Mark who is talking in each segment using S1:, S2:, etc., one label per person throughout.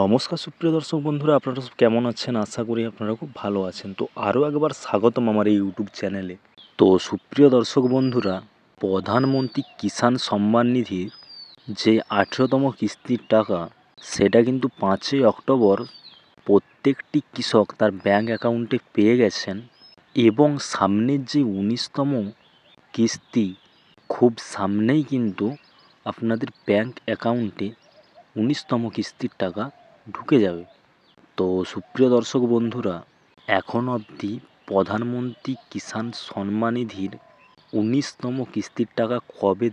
S1: নমস্কার সুপ্রিয় দর্শক বন্ধুরা, আপনারা কেমন আছেন? আশা করি আপনারা খুব ভালো আছেন। তো আরও একবার স্বাগতম আমার এই ইউটিউব চ্যানেলে তো সুপ্রিয় দর্শক বন্ধুরা, প্রধানমন্ত্রী কিষাণ সম্মান নিধির যে আঠেরোতম কিস্তির টাকা, সেটা কিন্তু পাঁচই অক্টোবর প্রত্যেকটি কৃষক তার ব্যাঙ্ক অ্যাকাউন্টে পেয়ে গেছেন এবং সামনের যে উনিশতম কিস্তি, খুব সামনেই কিন্তু আপনাদের ব্যাঙ্ক অ্যাকাউন্টে উনিশতম কিস্তির টাকা ঢুকে যাবে। তো সুপ্রিয় দর্শক বন্ধুরা, এখন অবধি প্রধানমন্ত্রী কিষাণ সম্মান নিধির উনিশতম কিস্তির টাকা কবে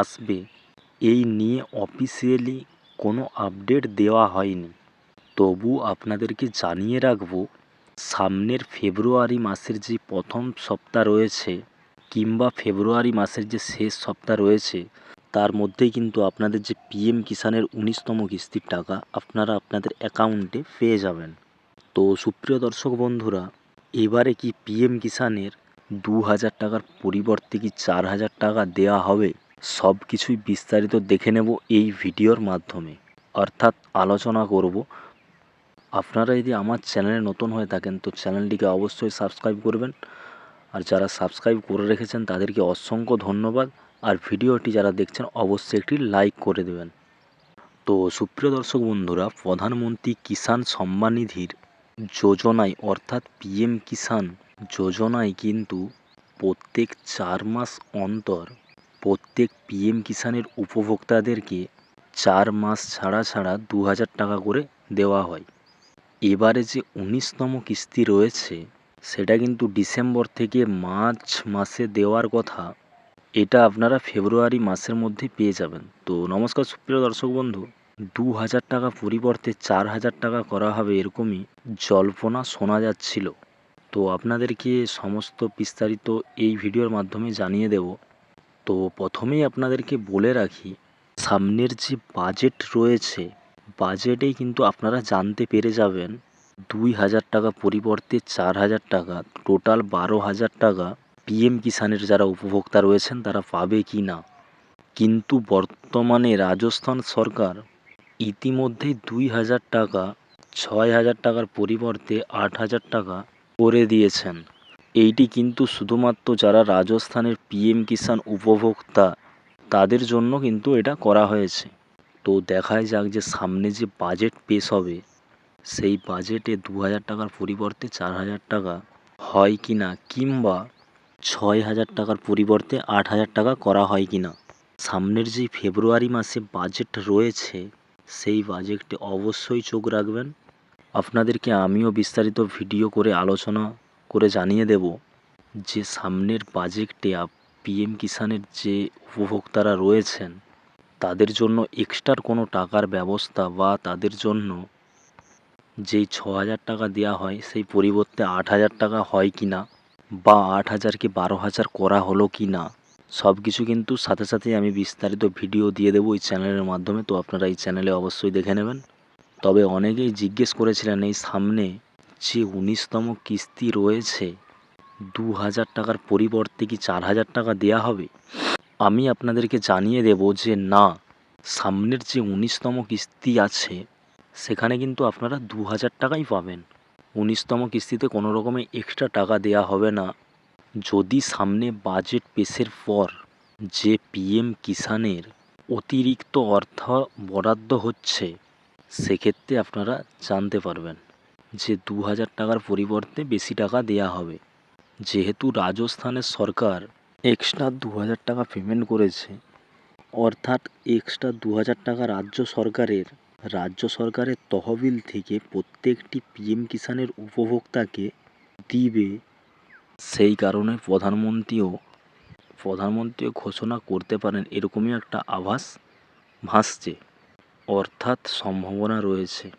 S1: আসবে, এই নিয়ে অফিসিয়ালি কোনো আপডেট দেওয়া হয়নি। তবু আপনাদেরকে জানিয়ে রাখব, সামনের ফেব্রুয়ারি মাসের যে প্রথম সপ্তাহ রয়েছে কিংবা ফেব্রুয়ারি মাসের যে শেষ সপ্তাহ রয়েছে তার মধ্যেই কিন্তু আপনাদের যে পিএম কিষাণের উনিশতম কিস্তির টাকা, আপনারা আপনাদের অ্যাকাউন্টে পেয়ে যাবেন। তো সুপ্রিয় দর্শক বন্ধুরা, এবারে কি পিএম কিষাণের দু হাজার টাকার পরিবর্তে কি চার হাজার টাকা দেওয়া হবে? সব কিছুই বিস্তারিত দেখে নেব এই ভিডিওর মাধ্যমে। অর্থাৎ আলোচনা করব। আপনারা যদি আমার চ্যানেলে নতুন হয়ে থাকেন, তো চ্যানেলটিকে অবশ্যই সাবস্ক্রাইব করবেন। আর যারা সাবস্ক্রাইব করে রেখেছেন, তাদেরকে অসংখ্য ধন্যবাদ। আর ভিডিওটি যারা দেখছেন, অবশ্যই একটি লাইক করে দেবেন। তো সুপ্রিয় দর্শক বন্ধুরা, প্রধানমন্ত্রী কিষাণ সম্মান নিধির যোজনায়, অর্থাৎ পিএম কিষাণ যোজনায় কিন্তু প্রত্যেক চার মাস অন্তর প্রত্যেক পিএম কিষাণের উপভোক্তাদেরকে চার মাস ছাড়া ছাড়া দু হাজার টাকা করে দেওয়া হয়। এবারে যে উনিশতম কিস্তি রয়েছে, সেটা কিন্তু ডিসেম্বর থেকে মার্চ মাসে দেওয়ার কথা। এটা আপনারা ফেব্রুয়ারি মাসের মধ্যে পেয়ে যাবেন। তো নমস্কার সুপ্রিয় দর্শক বন্ধু দু হাজার টাকা পরিবর্তে চার হাজার টাকা করা হবে এরকমই জল্পনা শোনা যাচ্ছিল। তো আপনাদেরকে সমস্ত বিস্তারিত এই ভিডিওর মাধ্যমে জানিয়ে দেব। তো প্রথমেই আপনাদেরকে বলে রাখি, সামনের যে বাজেট রয়েছে, বাজেটেই কিন্তু আপনারা জানতে পেরে যাবেন দুই হাজার টাকা পরিবর্তে চার হাজার টাকা, টোটাল বারো হাজার টাকা পিএম কিষাণের যারা উপভোক্তা রয়েছেন, তারা পাবে কি না? কিন্তু বর্তমানে রাজস্থান সরকার ইতিমধ্যেই দুই হাজার টাকা, ছয় হাজার টাকার পরিবর্তে আট হাজার টাকা করে দিয়েছেন। এইটি কিন্তু শুধুমাত্র যারা রাজস্থানের পিএম কিষাণ উপভোক্তা, তাদের জন্য কিন্তু এটা করা হয়েছে। তো দেখাই যাক যে সামনে যে বাজেট পেশ হবে, সেই বাজেটে দু হাজার টাকার পরিবর্তে চার হাজার টাকা হয় কি না কিংবা ছয় হাজার টাকার পরিবর্তে আট হাজার টাকা করা হয় কি না? সামনের যে ফেব্রুয়ারি মাসে বাজেট রয়েছে, সেই বাজেটে অবশ্যই চোখ রাখবেন। আপনাদেরকে আমিও বিস্তারিত ভিডিও করে আলোচনা করে জানিয়ে দেব যে সামনের বাজেটে পিএম কিষাণের যে উপভোক্তারা রয়েছেন, তাদের জন্য এক্সট্রার কোনো টাকার ব্যবস্থা বা তাদের জন্য যেই ছ হাজার টাকা দেওয়া হয়, সেই পরিবর্তে আট হাজার টাকা হয় কি না? বা আট হাজার কি বারো হাজার করা হলো কি না, সব কিছু কিন্তু সাথে সাথেই আমি বিস্তারিত ভিডিও দিয়ে দেবো এই চ্যানেলের মাধ্যমে, তো আপনারা এই চ্যানেলে অবশ্যই দেখে নেবেন। তবে অনেকেই জিজ্ঞেস করেছিলেন এই সামনে যে উনিশতম কিস্তি রয়েছে, দু হাজার টাকার পরিবর্তে কি চার হাজার টাকা দেওয়া হবে? আমি আপনাদেরকে জানিয়ে দেব যে না, সামনের যে উনিশতম কিস্তি আছে, সেখানে কিন্তু আপনারা দু হাজার টাকাই পাবেন। উনিশতম কিস্তিতে কোনো রকমে এক্সট্রা টাকা দেওয়া হবে না। যদি সামনে বাজেট পেশের পর যে পিএম কিষাণের অতিরিক্ত অর্থ বরাদ্দ হচ্ছে, সেক্ষেত্রে আপনারা জানতে পারবেন যে দু হাজার টাকার পরিবর্তে বেশি টাকা দেওয়া হবে। যেহেতু রাজস্থানের সরকার এক্সট্রা দু হাজার টাকা পেমেন্ট করেছে, অর্থাৎ এক্সট্রা দু হাজার টাকা রাজ্য সরকারের রাজ্য সরকারের তহবিল থেকে প্রত্যেকটি পিএম কিষাণের উপভোক্তাকে দিবে। সেই কারণে প্রধানমন্ত্রীও প্রধানমন্ত্রীও ঘোষণা করতে পারেন, এরকমই একটা আভাস ভাসছে, অর্থাৎ সম্ভাবনা রয়েছে।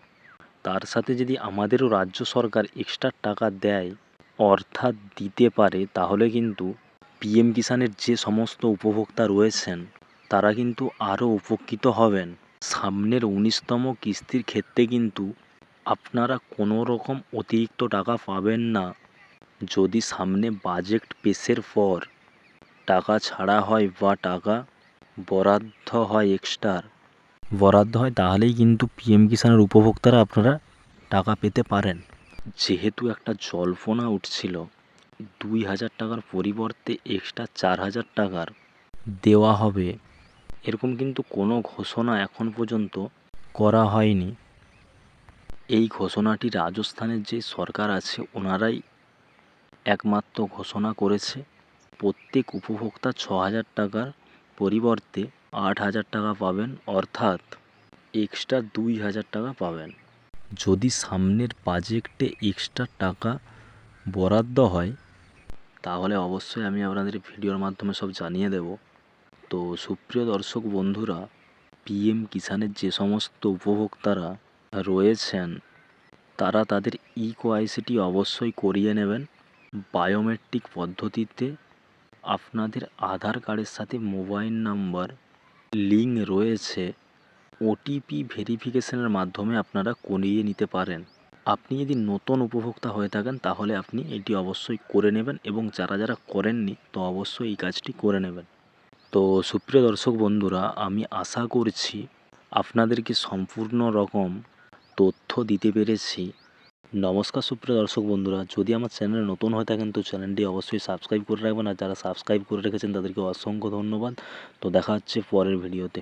S1: তার সাথে যদি আমাদেরও রাজ্য সরকার এক্সট্রা টাকা দেয়, অর্থাৎ দিতে পারে, তাহলে কিন্তু পিএম কিষাণের যে সমস্ত উপভোক্তা রয়েছেন, তারা কিন্তু আরও উপকৃত হবেন। সামনের উনিশতম কিস্তির ক্ষেত্রে কিন্তু আপনারা কোনো রকম অতিরিক্ত টাকা পাবেন না। যদি সামনে বাজেট পেশের পর টাকা ছাড়া হয় বা টাকা বরাদ্দ হয় এক্সট্রার বরাদ্দ হয়, তাহলেই কিন্তু পিএম কিষাণের উপভোক্তারা আপনারা টাকা পেতে পারেন। যেহেতু একটা জল্পনা উঠছিল, দুই হাজার টাকার পরিবর্তে এক্সট্রা চার হাজার টাকার দেওয়া হবে। এরকম কিন্তু কোনো ঘোষণা এখন পর্যন্ত করা হয়নি। এই ঘোষণাটি রাজস্থানের যে সরকার আছে, ওনারাই একমাত্র ঘোষণা করেছে। প্রত্যেক উপভোক্তা ছ হাজার টাকার পরিবর্তে আট হাজার টাকা পাবেন, অর্থাৎ এক্সট্রা দুই হাজার টাকা পাবেন। যদি সামনের বাজেটে এক্সট্রা টাকা বরাদ্দ হয়, তাহলে অবশ্যই আমি আপনাদের ভিডিওর মাধ্যমে সব জানিয়ে দেব। তো সুপ্রিয় দর্শক বন্ধুরা পিএম কিষাণের যে সমস্ত উপভোক্তারা রয়েছেন, তারা তাদের ই কোআইসিটি অবশ্যই করিয়ে নেবেন। বায়োমেট্রিক পদ্ধতিতে আপনাদের আধার কার্ডের সাথে মোবাইল নাম্বার, লিঙ্ক রয়েছে ওটিপি ভেরিফিকেশনের মাধ্যমে আপনারা করিয়ে নিতে পারেন। আপনি যদি নতুন উপভোক্তা হয়ে থাকেন, তাহলে আপনি এটি অবশ্যই করে নেবেন এবং যারা যারা করেননি, তো অবশ্যই এই কাজটি করে নেবেন। তো সুপ্রিয় দর্শক বন্ধুরা, আমি আশা করছি আপনাদেরকে সম্পূর্ণ রকম তথ্য দিতে পেরেছি। নমস্কার সুপ্রিয় দর্শক বন্ধুরা, যদি আমার চ্যানেলে নতুন হয়ে থাকেন তো চ্যানেলটি অবশ্যই সাবস্ক্রাইব করে রাখবেন, আর যারা সাবস্ক্রাইব করে রেখেছেন তাদেরকে অসংখ্য ধন্যবাদ। তো দেখা হচ্ছে পরের ভিডিওতে।